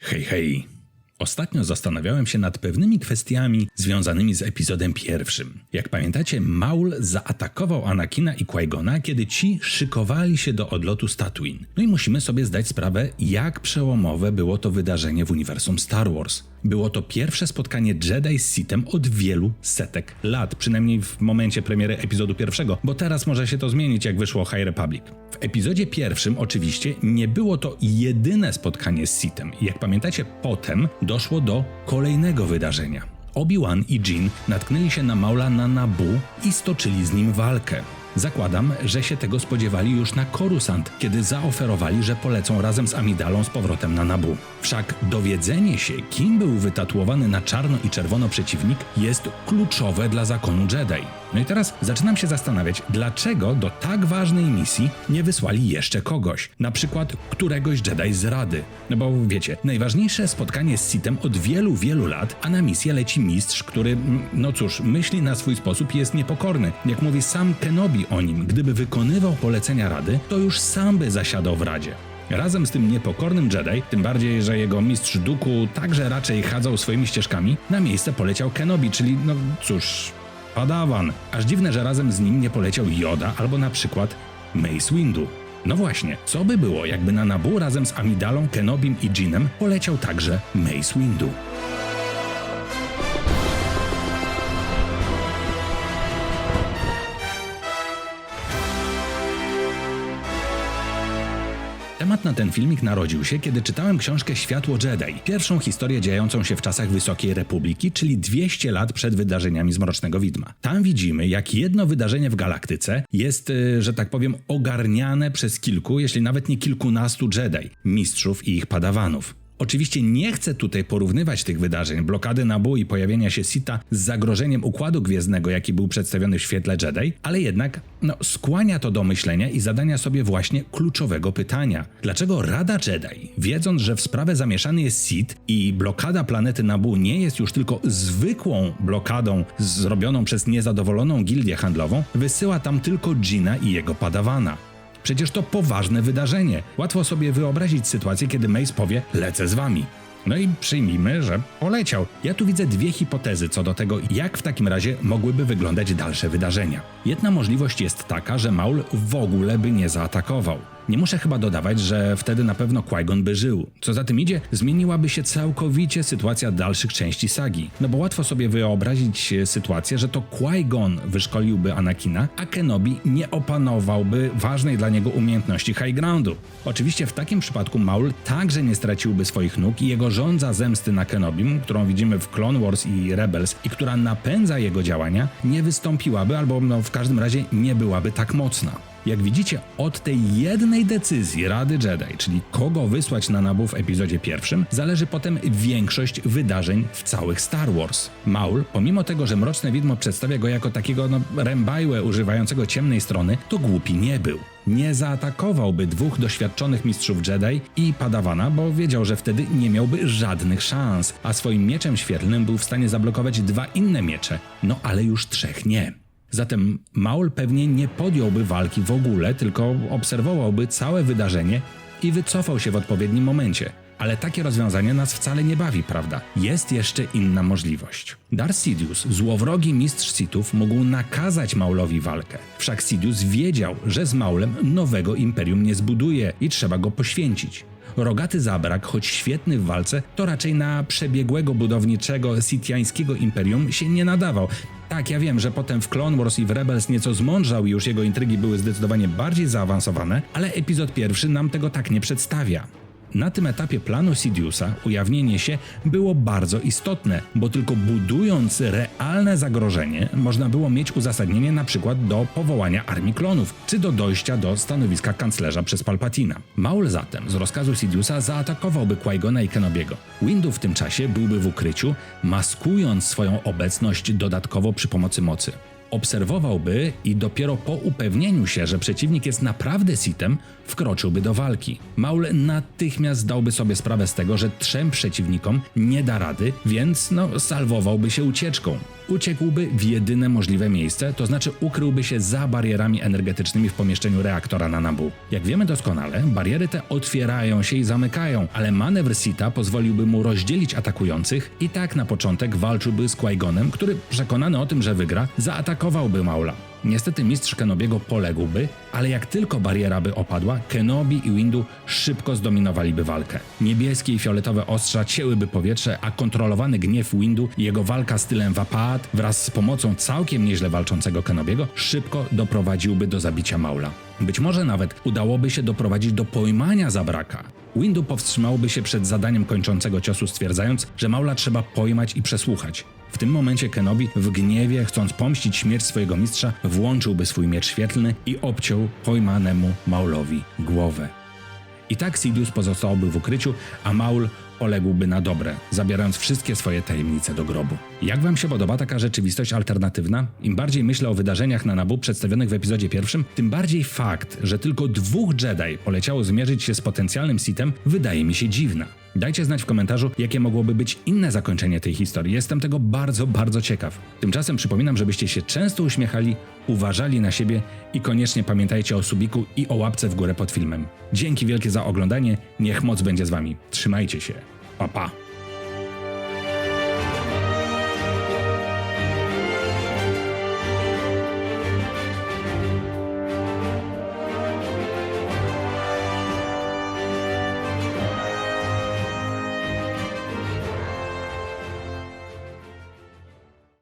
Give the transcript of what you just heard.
Hey, hey. Ostatnio zastanawiałem się nad pewnymi kwestiami związanymi z epizodem pierwszym. Jak pamiętacie, Maul zaatakował Anakina i Qui-Gona, kiedy ci szykowali się do odlotu Tatooine. No i musimy sobie zdać sprawę, jak przełomowe było to wydarzenie w uniwersum Star Wars. Było to pierwsze spotkanie Jedi z Sithem od wielu setek lat, przynajmniej w momencie premiery epizodu pierwszego, bo teraz może się to zmienić, jak wyszło High Republic. W epizodzie pierwszym oczywiście nie było to jedyne spotkanie z Sithem. Jak pamiętacie, potem doszło do kolejnego wydarzenia. Obi-Wan i Jean natknęli się na Maula na Nabu i stoczyli z nim walkę. Zakładam, że się tego spodziewali już na Coruscant, kiedy zaoferowali, że polecą razem z Amidalą z powrotem na Nabu. Wszak dowiedzenie się, kim był wytatuowany na czarno i czerwono przeciwnik, jest kluczowe dla zakonu Jedi. No i teraz zaczynam się zastanawiać, dlaczego do tak ważnej misji nie wysłali jeszcze kogoś, na przykład któregoś Jedi z Rady. No bo wiecie, najważniejsze spotkanie z Sithem od wielu, wielu lat, a na misję leci mistrz, który, no cóż, myśli na swój sposób i jest niepokorny. Jak mówi sam Kenobi o nim, gdyby wykonywał polecenia Rady, to już sam by zasiadał w Radzie. Razem z tym niepokornym Jedi, tym bardziej, że jego mistrz Duku także raczej chadzał swoimi ścieżkami, na miejsce poleciał Kenobi, czyli no cóż, Padawan. Aż dziwne, że razem z nim nie poleciał Yoda albo na przykład Mace Windu. No właśnie, co by było, jakby na Nabu razem z Amidalą, Kenobim i Jeanem poleciał także Mace Windu? Temat na ten filmik narodził się, kiedy czytałem książkę Światło Jedi, pierwszą historię dziejącą się w czasach Wysokiej Republiki, czyli 200 lat przed wydarzeniami z Mrocznego Widma. Tam widzimy, jak jedno wydarzenie w galaktyce jest, y, że tak powiem, ogarniane przez kilku, jeśli nawet nie kilkunastu Jedi, mistrzów i ich padawanów. Oczywiście nie chcę tutaj porównywać tych wydarzeń, blokady Nabu i pojawienia się Sita z zagrożeniem Układu Gwiezdnego, jaki był przedstawiony w świetle Jedi, ale jednak no, skłania to do myślenia i zadania sobie właśnie kluczowego pytania. Dlaczego Rada Jedi, wiedząc, że w sprawę zamieszany jest Sith i blokada planety Nabu nie jest już tylko zwykłą blokadą zrobioną przez niezadowoloną gildię handlową, wysyła tam tylko Gina i jego padawana? Przecież to poważne wydarzenie. Łatwo sobie wyobrazić sytuację, kiedy Mace powie: Lecę z wami. No i przyjmijmy, że poleciał. Ja tu widzę dwie hipotezy co do tego, jak w takim razie mogłyby wyglądać dalsze wydarzenia. Jedna możliwość jest taka, że Maul w ogóle by nie zaatakował. Nie muszę chyba dodawać, że wtedy na pewno Qui-Gon by żył. Co za tym idzie, zmieniłaby się całkowicie sytuacja dalszych części sagi. No bo łatwo sobie wyobrazić sytuację, że to Qui-Gon wyszkoliłby Anakina, a Kenobi nie opanowałby ważnej dla niego umiejętności high groundu. Oczywiście w takim przypadku Maul także nie straciłby swoich nóg i jego żądza zemsty na Kenobim, którą widzimy w Clone Wars i Rebels i która napędza jego działania, nie wystąpiłaby albo no, w każdym razie nie byłaby tak mocna. Jak widzicie, od tej jednej decyzji Rady Jedi, czyli kogo wysłać na Nabu w epizodzie pierwszym, zależy potem większość wydarzeń w całych Star Wars. Maul, pomimo tego, że Mroczne Widmo przedstawia go jako takiego no, rembajłę używającego ciemnej strony, to głupi nie był. Nie zaatakowałby dwóch doświadczonych mistrzów Jedi i Padawana, bo wiedział, że wtedy nie miałby żadnych szans, a swoim mieczem świetlnym był w stanie zablokować dwa inne miecze, no ale już trzech nie. Zatem Maul pewnie nie podjąłby walki w ogóle, tylko obserwowałby całe wydarzenie i wycofał się w odpowiednim momencie. Ale takie rozwiązanie nas wcale nie bawi, prawda? Jest jeszcze inna możliwość. Darth Sidious, złowrogi mistrz Sithów, mógł nakazać Maulowi walkę. Wszak Sidious wiedział, że z Maulem nowego imperium nie zbuduje i trzeba go poświęcić. Rogaty Zabrak, choć świetny w walce, to raczej na przebiegłego budowniczego sitiańskiego imperium się nie nadawał. Tak, ja wiem, że potem w Clone Wars i w Rebels nieco zmądrzał i już jego intrygi były zdecydowanie bardziej zaawansowane, ale epizod pierwszy nam tego tak nie przedstawia. Na tym etapie planu Sidiousa ujawnienie się było bardzo istotne, bo tylko budując realne zagrożenie można było mieć uzasadnienie na przykład do powołania armii klonów, czy do dojścia do stanowiska kanclerza przez Palpatina. Maul zatem z rozkazu Sidiousa zaatakowałby Qui-Gona i Kenobiego. Windu w tym czasie byłby w ukryciu, maskując swoją obecność dodatkowo przy pomocy mocy. Obserwowałby i dopiero po upewnieniu się, że przeciwnik jest naprawdę sitem, wkroczyłby do walki. Maul natychmiast zdałby sobie sprawę z tego, że trzem przeciwnikom nie da rady, więc no, salwowałby się ucieczką. Uciekłby w jedyne możliwe miejsce, to znaczy ukryłby się za barierami energetycznymi w pomieszczeniu reaktora na Nabu. Jak wiemy doskonale, bariery te otwierają się i zamykają, ale manewr Sita pozwoliłby mu rozdzielić atakujących i tak na początek walczyłby z Qui-Gonem, który przekonany o tym, że wygra, zaatakowałby Maula. Niestety mistrz Kenobiego poległby, ale jak tylko bariera by opadła, Kenobi i Windu szybko zdominowaliby walkę. Niebieskie i fioletowe ostrza cięłyby powietrze, a kontrolowany gniew Windu i jego walka stylem Vapaat wraz z pomocą całkiem nieźle walczącego Kenobiego szybko doprowadziłby do zabicia Maula. Być może nawet udałoby się doprowadzić do pojmania Zabraka. Windu powstrzymałby się przed zadaniem kończącego ciosu, stwierdzając, że Maula trzeba pojmać i przesłuchać. W tym momencie Kenobi w gniewie, chcąc pomścić śmierć swojego mistrza, włączyłby swój miecz świetlny i obciął pojmanemu Maulowi głowę. I tak Sidious pozostałby w ukryciu, a Maul poległby na dobre, zabierając wszystkie swoje tajemnice do grobu. Jak wam się podoba taka rzeczywistość alternatywna? Im bardziej myślę o wydarzeniach na Nabu przedstawionych w epizodzie pierwszym, tym bardziej fakt, że tylko dwóch Jedi poleciało zmierzyć się z potencjalnym Sithem, wydaje mi się dziwna. Dajcie znać w komentarzu, jakie mogłoby być inne zakończenie tej historii. Jestem tego bardzo, bardzo ciekaw. Tymczasem przypominam, żebyście się często uśmiechali, uważali na siebie i koniecznie pamiętajcie o subiku i o łapce w górę pod filmem. Dzięki wielkie za oglądanie, niech moc będzie z wami. Trzymajcie się. Pa pa.